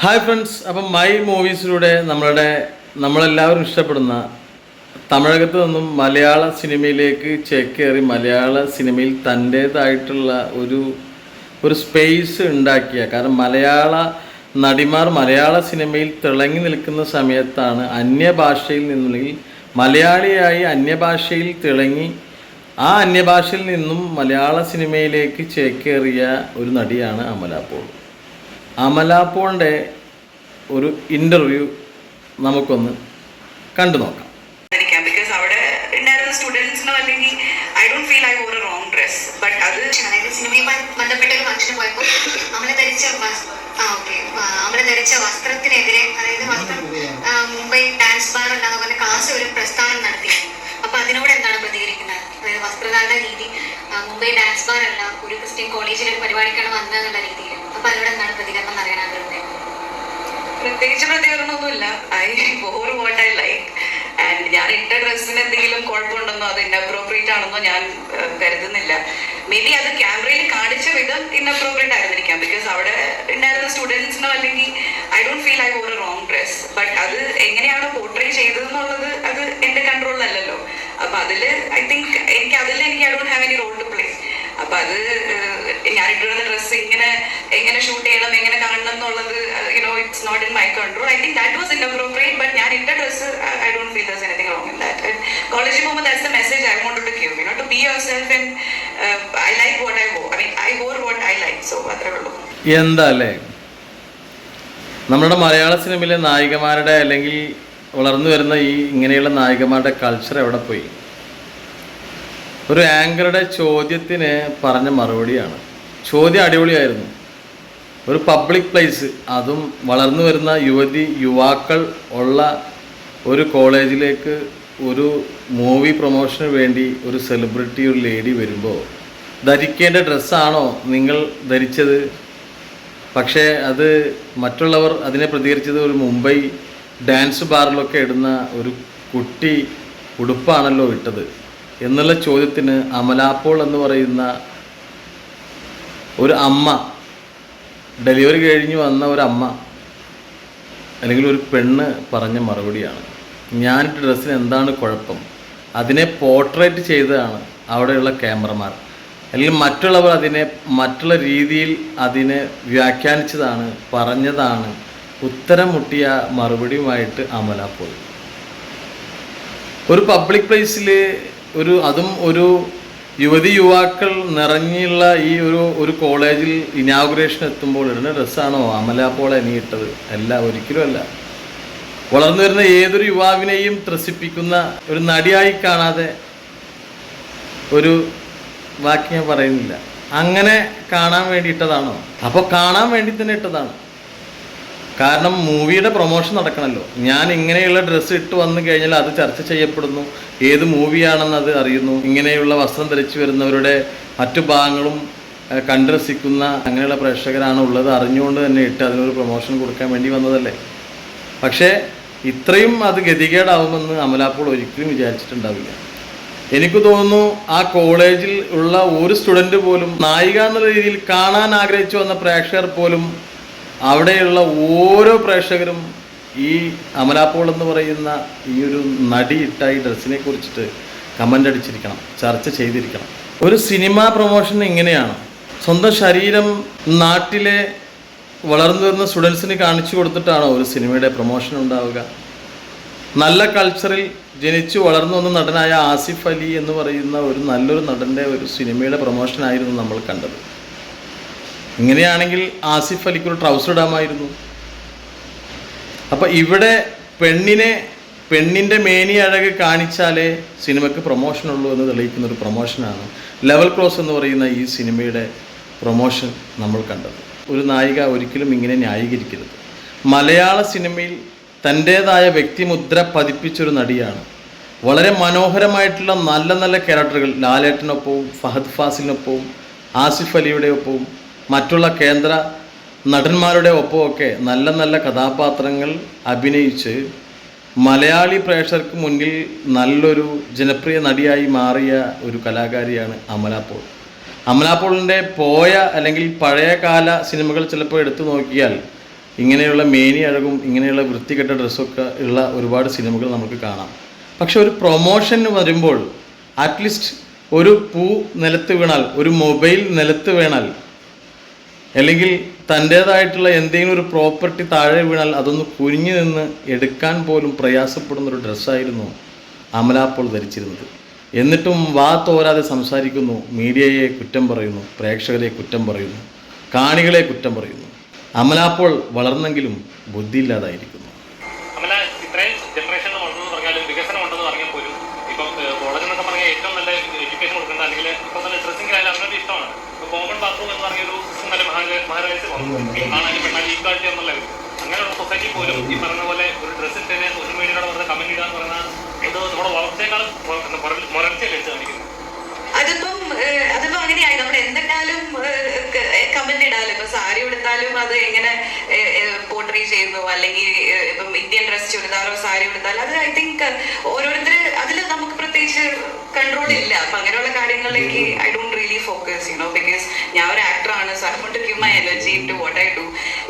Hi friends അപ്പം my മൂവീസിലൂടെ നമ്മളുടെ നമ്മളെല്ലാവരും ഇഷ്ടപ്പെടുന്ന തമിഴകത്ത് നിന്നും മലയാള സിനിമയിലേക്ക് ചേക്കേറി മലയാള സിനിമയിൽ തന്റേതായിട്ടുള്ള ഒരു ഒരു സ്പേസ് ഉണ്ടാക്കിയ കാരണം മലയാള നടിമാർ മലയാള സിനിമയിൽ തിളങ്ങി നിൽക്കുന്ന സമയത്താണ് അന്യഭാഷയിൽ നിന്നുണ്ടെങ്കിൽ മലയാളിയായി അന്യഭാഷയിൽ തിളങ്ങി ആ അന്യഭാഷയിൽ നിന്നും മലയാള സിനിമയിലേക്ക് ചേക്കേറിയ ഒരു നടിയാണ് അമല അമല പോളിന്റെ ഒരു ഇന്റർവ്യൂ നമുക്കൊന്ന് കണ്ടു നോക്കാം. അവിടെ I don't feel I but ഒരു പോയപ്പോൾ ആ വസ്ത്രത്തിനെതിരെ അതായത് വസ്ത്രം മുംബൈ ഡാൻസ് ബാർ ഉണ്ടാകുന്ന പോലെ കാസ് ഒരു പ്രസ്ഥാനം നടത്തി. അപ്പൊ അതിനോട് എന്താണ് പ്രതികരിക്കുന്നത്? അതായത് വസ്ത്രധാരണ രീതി മുംബൈ ഡാൻസ് ബാർ അല്ല ഒരു ക്രിസ്ത്യൻ കോളേജിലെ ഒരു പരിപാടിക്കാണ് വന്നതെന്നുള്ള രീതിയിൽ. അപ്പൊ അതിനോട് എന്താണ് പ്രത്യേകിച്ച് പ്രതികരണമൊന്നുമില്ല. I wore what I like and ഞാൻ ഇട്ട ഡ്രസ്സിന് എന്തെങ്കിലും കുഴപ്പമുണ്ടെന്നോ അത് ഇന്നപ്രോപ്രിയേറ്റ് ആണെന്നോ ഞാൻ കരുതുന്നില്ല. മേ ബി അത് ക്യാമറയിൽ കാണിച്ച വിധം ഇന്നപ്രോപ്രിയേറ്റ് ആയിരുന്നിരിക്കാം. ബിക്കോസ് അവിടെ ഉണ്ടായിരുന്ന സ്റ്റുഡൻസിനോ അല്ലെങ്കിൽ I don't feel I wore a wrong dress but അത് എങ്ങനെയാണ് പോർട്രേ ചെയ്തതെന്നുള്ളത് അത് എന്റെ കൺട്രോളിലല്ലല്ലോ അപ്പൊ അതിൽ ഐ തിങ്ക് എനിക്ക് അതിൽ എനിക്ക് I don't have any role to play അപ്പൊ അത് ഞാൻ ഇട്ടിരുന്ന ഡ്രസ്സ് ഇങ്ങനെ എങ്ങനെ ഷൂട്ട് ചെയ്യണം എങ്ങനെ കാണണം എന്നുള്ളത് you know it's not in my control I think that was inappropriate but ഞാൻ ഇട്ട dress I don't feel does anything wrong in that കോളേജിൽ പോകുമ്പോൾ that's the message I want to give you know to be yourself and I like what I wore I mean I wore what I like so അത്രേ ഉള്ളൂ. എന്താ അല്ലേ നമ്മുടെ മലയാള സിനിമയിലെ നായികമാരുടെ അല്ലെങ്കിൽ വളർന്നു വരുന്ന ഈ ഇങ്ങനെയുള്ള നായികമാരുടെ കൾച്ചർ എവിടെ പോയി? ഒരു ആങ്കറുടെ ചോദ്യത്തിന് പറഞ്ഞ മറുപടിയാണ്. ചോദ്യം അടിപൊളിയായിരുന്നു. ഒരു പബ്ലിക് പ്ലേസ് അതും വളർന്നു വരുന്ന യുവതി യുവാക്കൾ ഉള്ള ഒരു കോളേജിലേക്ക് ഒരു മൂവി പ്രൊമോഷന് വേണ്ടി ഒരു സെലിബ്രിറ്റി ഒരു ലേഡി വരുമ്പോൾ ധരിക്കേണ്ട ഡ്രസ്സാണോ നിങ്ങൾ ധരിച്ചത്? പക്ഷേ അത് മറ്റുള്ളവർ അതിനെ പ്രതികരിച്ചത് ഒരു മുംബൈ ഡാൻസ് ബാറിലൊക്കെ ഇടുന്ന ഒരു കുട്ടി ഉടുപ്പാണല്ലോ ഇട്ടത്. എന്നുള്ള ചോദ്യത്തിന് അമലാപ്പോൾ എന്ന് പറയുന്ന ഒരു അമ്മ. ഡെലിവറി കഴിഞ്ഞ് വന്ന ഒരു അമ്മ. അല്ലെങ്കിൽ ഒരു പെണ്ണ് പറഞ്ഞ മറുപടിയാണ്. ഞാൻ ഡ്രസ്സിന് എന്താണ് കുഴപ്പം? അതിനെ പോർട്രേറ്റ് ചെയ്തതാണ് അവിടെയുള്ള ക്യാമറമാർ. അല്ലെങ്കിൽ മറ്റുള്ളവർ അതിനെ മറ്റുള്ള രീതിയിൽ അതിനെ വ്യാഖ്യാനിച്ചതാണ് പറഞ്ഞതാണ്. ഉത്തരം മുട്ടിയ മറുപടിയുമായിട്ട് അമല പോയി. ഒരു പബ്ലിക് പ്ലേസിൽ ഒരു അതും ഒരു യുവതി യുവാക്കൾ നിറഞ്ഞുള്ള ഈ ഒരു ഒരു കോളേജിൽ ഇനാഗുറേഷൻ എത്തുമ്പോൾ ഇടുന്ന ഡ്രസ്സാണോ അമല പോളെ നീ ഇട്ടത് അല്ല ഒരിക്കലും അല്ല. വളർന്നു വരുന്ന ഏതൊരു യുവാവിനെയും ത്രസിപ്പിക്കുന്ന ഒരു നടിയായി കാണാതെ ഒരു വാക്ക് ഞാൻ പറയുന്നില്ല. അങ്ങനെ കാണാൻ വേണ്ടി ഇട്ടതാണോ അപ്പോൾ കാണാൻ വേണ്ടി തന്നെ ഇട്ടതാണ്. കാരണം മൂവിയുടെ പ്രൊമോഷൻ നടക്കണമല്ലോ ഞാൻ ഇങ്ങനെയുള്ള ഡ്രസ്സ് ഇട്ട് വന്നു കഴിഞ്ഞാൽ അത് ചർച്ച ചെയ്യപ്പെടുന്നു. ഏത് മൂവിയാണെന്ന് അത് അറിയുന്നു. ഇങ്ങനെയുള്ള വസ്ത്രം ധരിച്ചു വരുന്നവരുടെ മറ്റു ഭാഗങ്ങളും കണ്ട് രസിക്കുന്ന അങ്ങനെയുള്ള പ്രേക്ഷകരാണ് ഉള്ളത് അറിഞ്ഞുകൊണ്ട് തന്നെ ഇട്ട് അതിനൊരു പ്രൊമോഷൻ കൊടുക്കാൻ വേണ്ടി വന്നതല്ലേ. പക്ഷേ ഇത്രയും അത് ഗതികേടാവുമെന്ന് അമലാപ്പോൾ ഒരിക്കലും വിചാരിച്ചിട്ടുണ്ടാവില്ല. എനിക്ക് തോന്നുന്നു ആ കോളേജിൽ ഉള്ള ഒരു സ്റ്റുഡന്റ് പോലും നായിക എന്നുള്ള രീതിയിൽ കാണാൻ ആഗ്രഹിച്ചു വന്ന പ്രേക്ഷകർ പോലും അവിടെയുള്ള ഓരോ പ്രേക്ഷകരും ഈ അമലാപ്പോൾ എന്ന് പറയുന്ന ഈ ഒരു നടി ഇട്ട ഈ ഡ്രസ്സിനെ കുറിച്ചിട്ട് കമന്റ് അടിച്ചിരിക്കണം ചർച്ച ചെയ്തിരിക്കണം. ഒരു സിനിമ പ്രൊമോഷൻ ഇങ്ങനെയാണ് സ്വന്തം ശരീരം നാട്ടിലെ വളർന്നു വരുന്ന സ്റ്റുഡൻസിന് കാണിച്ചു കൊടുത്തിട്ടാണോ ഒരു സിനിമയുടെ പ്രൊമോഷൻ ഉണ്ടാവുക? നല്ല കൾച്ചറിൽ ജനിച്ചു വളർന്നു വന്ന നടനായ ആസിഫ് അലി എന്ന് പറയുന്ന ഒരു നല്ലൊരു നടന്റെ ഒരു സിനിമയുടെ പ്രൊമോഷനായിരുന്നു നമ്മൾ കണ്ടത്. ഇങ്ങനെയാണെങ്കിൽ ആസിഫ് അലിക്ക് ഒരു ട്രൗസർ ഇടാമായിരുന്നു. അപ്പം ഇവിടെ പെണ്ണിനെ പെണ്ണിന്റെ മേനി അഴക് കാണിച്ചാലേ സിനിമയ്ക്ക് പ്രൊമോഷൻ ഉള്ളൂ എന്ന് തെളിയിക്കുന്ന ഒരു പ്രൊമോഷനാണ് ലെവൽ ക്രോസ് എന്ന് പറയുന്ന ഈ സിനിമയുടെ പ്രൊമോഷൻ നമ്മൾ കണ്ടത്. ഒരു നായിക ഒരിക്കലും ഇങ്ങനെ ന്യായീകരിക്കരുത്. മലയാള സിനിമയിൽ തന്റേതായ വ്യക്തിമുദ്ര പതിപ്പിച്ചൊരു നടിയാണ്. വളരെ മനോഹരമായിട്ടുള്ള നല്ല നല്ല ക്യാരക്ടറുകൾ ലാലേട്ടനൊപ്പവും ഫഹദ് ഫാസിലിനൊപ്പവും ആസിഫ് അലിയുടെ ഒപ്പവും മറ്റുള്ള കേന്ദ്ര നടന്മാരുടെ ഒപ്പമൊക്കെ നല്ല നല്ല കഥാപാത്രങ്ങൾ അഭിനയിച്ച് മലയാളി പ്രേക്ഷകർക്ക് മുന്നിൽ നല്ലൊരു ജനപ്രിയ നടിയായി മാറിയ ഒരു കലാകാരിയാണ് അമല പോൾ. അമല പോളിന്റെ പോയ അല്ലെങ്കിൽ പഴയകാല സിനിമകൾ ചിലപ്പോൾ എടുത്തു നോക്കിയാൽ ഇങ്ങനെയുള്ള മേനി അഴകും ഇങ്ങനെയുള്ള വൃത്തികെട്ട ഡ്രസ്സൊക്കെ ഉള്ള ഒരുപാട് സിനിമകൾ നമുക്ക് കാണാം. പക്ഷെ ഒരു പ്രൊമോഷൻ വരുമ്പോൾ അറ്റ്ലീസ്റ്റ് ഒരു പൂ നിലത്ത് വീണാൽ ഒരു മൊബൈൽ നിലത്ത് വീണാൽ അല്ലെങ്കിൽ തന്റേതായിട്ടുള്ള എന്തെങ്കിലും ഒരു പ്രോപ്പർട്ടി താഴെ വീണാൽ അതൊന്ന് കുനിഞ്ഞു നിന്ന് എടുക്കാൻ പോലും പ്രയാസപ്പെടുന്ന ഒരു ഡ്രസ്സായിരുന്നു അമല അപ്പോൾ ധരിച്ചിരുന്നത്. എന്നിട്ടും വാ തോരാതെ സംസാരിക്കുന്നു മീഡിയയെ കുറ്റം പറയുന്നു പ്രേക്ഷകരെ കുറ്റം പറയുന്നു കാണികളെ കുറ്റം പറയുന്നു. അമല അപ്പോൾ വളർന്നെങ്കിലും ബുദ്ധിയില്ലാതായിരിക്കുന്നു. ഇത്രയും ജനറേഷൻ വളർന്നു പറഞ്ഞാൽ നല്ല എഡ്യൂക്കേഷൻ അല്ലെങ്കിൽ ഇഷ്ടമാണ്. കോമൺ മഹാരാജ് വന്നു ആണാലും പെണ്ണാലും ഈക്വാലിറ്റി എന്നുള്ള ഒരു അങ്ങനെയുള്ള സൊസൈറ്റി പോലും ഈ പറഞ്ഞ പോലെ ഒരു ഡ്രസ്സ് തന്നെ സോഷ്യൽ മീഡിയയിലൂടെ വെറുതെ കമന്റ് ഇടുക എന്ന് പറഞ്ഞാൽ ഇത് നമ്മുടെ വളർച്ചയെക്കാളും മുരൾച്ചയല്ലേ വെച്ച് കാണിക്കുന്നത്? അതിപ്പം അതിപ്പോ അങ്ങനെയായി. നമ്മൾ എന്തെങ്കിലും കമന്റ് ഇടാലും. ഇപ്പൊ സാരി ഉടുത്താലും അത് എങ്ങനെ പോർട്രേ ചെയ്യുന്നു? അല്ലെങ്കിൽ ഇപ്പം ഇന്ത്യൻ ഡ്രസ് ചുരിദാറോ സാരി ഉടുത്താലും അത് ഐ തിങ്ക് ഓരോരുത്തർ അതിൽ നമുക്ക് പ്രത്യേകിച്ച് കൺട്രോൾ ഇല്ല. അപ്പൊ അങ്ങനെയുള്ള കാര്യങ്ങളിലേക്ക് I don't so I want to energy to what I do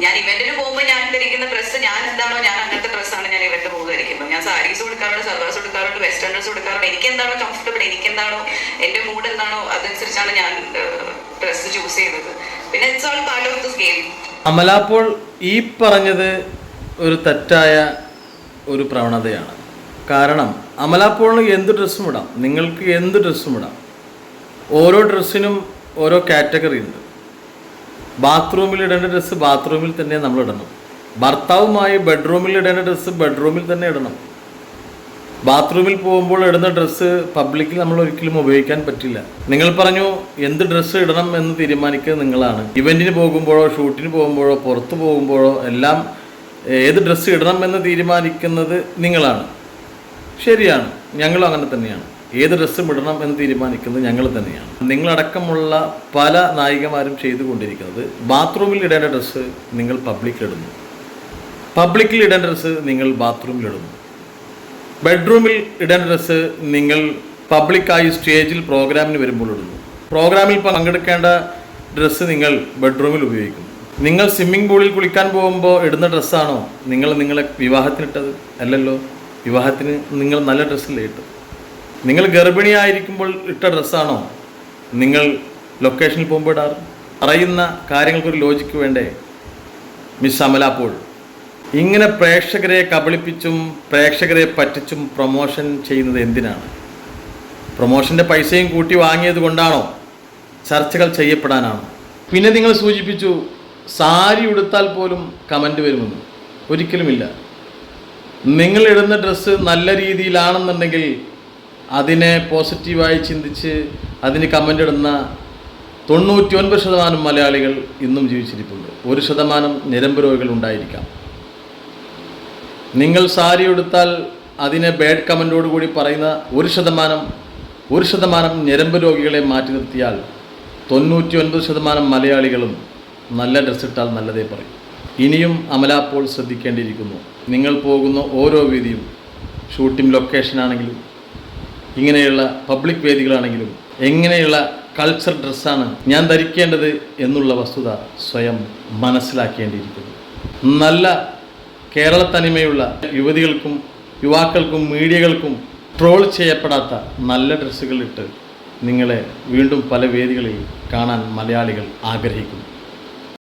ഞാൻ ഇവന്റിന് പോകുമ്പോൾ ഞാൻ ധരിക്കുന്ന ഡ്രസ്സ് ഞാൻ എന്താണോ ഞാൻ അങ്ങനത്തെ ഡ്രസ്സാണ് ഞാൻ ഇവന്റ് പോകുമ്പോൾ ധരിക്കുന്നത് ഞാൻ സാരീസ് കൊടുക്കാറുണ്ട് സർവേഴ്സ് കൊടുക്കാറുണ്ട് വെസ്റ്റേൺ ഡ്രസ് കൊടുക്കാറുണ്ട് എനിക്ക് എന്താണോ കംഫർട്ടബിൾ എനിക്ക് എന്താണോ എന്റെ മൂഡ് എന്താണോ അതനുസരിച്ചാണ് ഞാൻ ഡ്രസ്സ് ചൂസ് ചെയ്യുന്നത്. പിന്നെ it's all part of this game Amala ഈ പറഞ്ഞത് ഒരു തെറ്റായ ഒരു പ്രവണതയാണ്. കാരണം അമലാപ്പോളിന് എന്ത് ഡ്രസ്സും ഇടാം? നിങ്ങൾക്ക് എന്ത് ഡ്രസ്സും ഇടാം? ഓരോ ഡ്രസ്സിനും ഓരോ കാറ്റഗറി ഉണ്ട്. ബാത്റൂമിൽ ഇടേണ്ട ഡ്രസ്സ് ബാത്റൂമിൽ തന്നെ നമ്മൾ ഇടണം. ഭർത്താവുമായി ബെഡ്റൂമിൽ ഇടേണ്ട ഡ്രസ്സ് ബെഡ്റൂമിൽ തന്നെ ഇടണം. ബാത്റൂമിൽ പോകുമ്പോൾ ഇടുന്ന ഡ്രസ്സ് പബ്ലിക്കിൽ നമ്മൾ ഒരിക്കലും ഉപയോഗിക്കാൻ പറ്റില്ല. നിങ്ങൾ പറഞ്ഞു എന്ത് ഡ്രസ്സ് ഇടണം എന്ന് തീരുമാനിക്കുന്നത് നിങ്ങളാണ്. ഇവന്റിന് പോകുമ്പോഴോ ഷൂട്ടിന് പോകുമ്പോഴോ പുറത്ത് പോകുമ്പോഴോ എല്ലാം ഏത് ഡ്രസ്സ് ഇടണം എന്ന് തീരുമാനിക്കുന്നത് നിങ്ങളാണ്. ശരിയാണ്. ഞങ്ങളും അങ്ങനെ തന്നെയാണ്. ഏത് ഡ്രസ്സും ഇടണം എന്ന് തീരുമാനിക്കുന്നത് ഞങ്ങൾ തന്നെയാണ്. നിങ്ങളടക്കമുള്ള പല നായികമാരും ചെയ്തുകൊണ്ടിരിക്കുന്നത് ബാത്റൂമിൽ ഇടേണ്ട ഡ്രസ്സ് നിങ്ങൾ പബ്ലിക്കിലിടുന്നു പബ്ലിക്കിൽ ഇടേണ്ട ഡ്രസ്സ് നിങ്ങൾ ബാത്റൂമിലിടുന്നു ബെഡ്റൂമിൽ ഇടേണ്ട ഡ്രസ്സ് നിങ്ങൾ പബ്ലിക്കായി സ്റ്റേജിൽ പ്രോഗ്രാമിന് വരുമ്പോൾ ഇടുന്നു. പ്രോഗ്രാമിൽ പങ്കെടുക്കേണ്ട ഡ്രസ്സ് നിങ്ങൾ ബെഡ്റൂമിൽ ഉപയോഗിക്കുന്നു. നിങ്ങൾ സ്വിമ്മിംഗ് പൂളിൽ കുളിക്കാൻ പോകുമ്പോൾ ഇടുന്ന ഡ്രസ്സാണോ നിങ്ങൾ നിങ്ങളെ വിവാഹത്തിനിട്ടത്? അല്ലല്ലോ. വിവാഹത്തിന് നിങ്ങൾ നല്ല ഡ്രസ്സിൽ ഇട്ടത്? നിങ്ങൾ ഗർഭിണിയായിരിക്കുമ്പോൾ ഇട്ട ഡ്രസ്സാണോ? നിങ്ങൾ ലൊക്കേഷനിൽ പോകുമ്പോൾ ഇടാറ്? പറയുന്ന കാര്യങ്ങൾക്കൊരു ലോജിക്ക് വേണ്ടേ? മിസ് അമല പോൾ ഇങ്ങനെ പ്രേക്ഷകരെ കബളിപ്പിച്ചും പ്രേക്ഷകരെ പറ്റിച്ചും പ്രൊമോഷൻ ചെയ്യുന്നത് എന്തിനാണ്? പ്രൊമോഷന്റെ പൈസയും കൂട്ടി വാങ്ങിയത് കൊണ്ടാണോ? ചർച്ചകൾ ചെയ്യപ്പെടാനാണോ? പിന്നെ നിങ്ങൾ സൂചിപ്പിച്ചു സാരി ഉടുത്താൽ പോലും കമന്റ് വരുമെന്ന്. ഒരിക്കലുമില്ല. നിങ്ങൾ ഇടുന്ന ഡ്രസ്സ് നല്ല രീതിയിലാണെന്നുണ്ടെങ്കിൽ അതിനെ പോസിറ്റീവായി ചിന്തിച്ച് അതിന് കമന്റ് ഇടുന്ന തൊണ്ണൂറ്റി ഒൻപത് ശതമാനം മലയാളികൾ ഇന്നും ജീവിച്ചിരിപ്പുണ്ട്. ഒരു ശതമാനം നിരമ്പ് രോഗികൾ ഉണ്ടായിരിക്കാം. നിങ്ങൾ സാരി എടുത്താൽ അതിനെ ബാഡ് കമന്റോടുകൂടി പറയുന്ന ഒരു ശതമാനം ഒരു ശതമാനം ഞരമ്പ് രോഗികളെ മാറ്റി നിർത്തിയാൽ തൊണ്ണൂറ്റി ഒൻപത് ശതമാനം മലയാളികളും നല്ല ഡ്രസ്സ് ഇട്ടാൽ നല്ലതേ പറയും. ഇനിയും അമല പോൾ ശ്രദ്ധിക്കേണ്ടിയിരിക്കുന്നു. നിങ്ങൾ പോകുന്ന ഓരോ വീതിയും ഷൂട്ടിംഗ് ലൊക്കേഷനാണെങ്കിലും ഇങ്ങനെയുള്ള പബ്ലിക് വേദികളാണെങ്കിലും എങ്ങനെയുള്ള കൾച്ചർ ഡ്രസ്സാണ് ഞാൻ ധരിക്കേണ്ടത് എന്നുള്ള വസ്തുത സ്വയം മനസ്സിലാക്കേണ്ടിയിരിക്കുന്നു. നല്ല കേരള തനിമയുള്ള യുവതികൾക്കും യുവാക്കൾക്കും മീഡിയകൾക്കും ട്രോൾ ചെയ്യപ്പെടാത്ത നല്ല ഡ്രസ്സുകളിട്ട് നിങ്ങളെ വീണ്ടും പല വേദികളിൽ കാണാൻ മലയാളികൾ ആഗ്രഹിക്കുന്നു.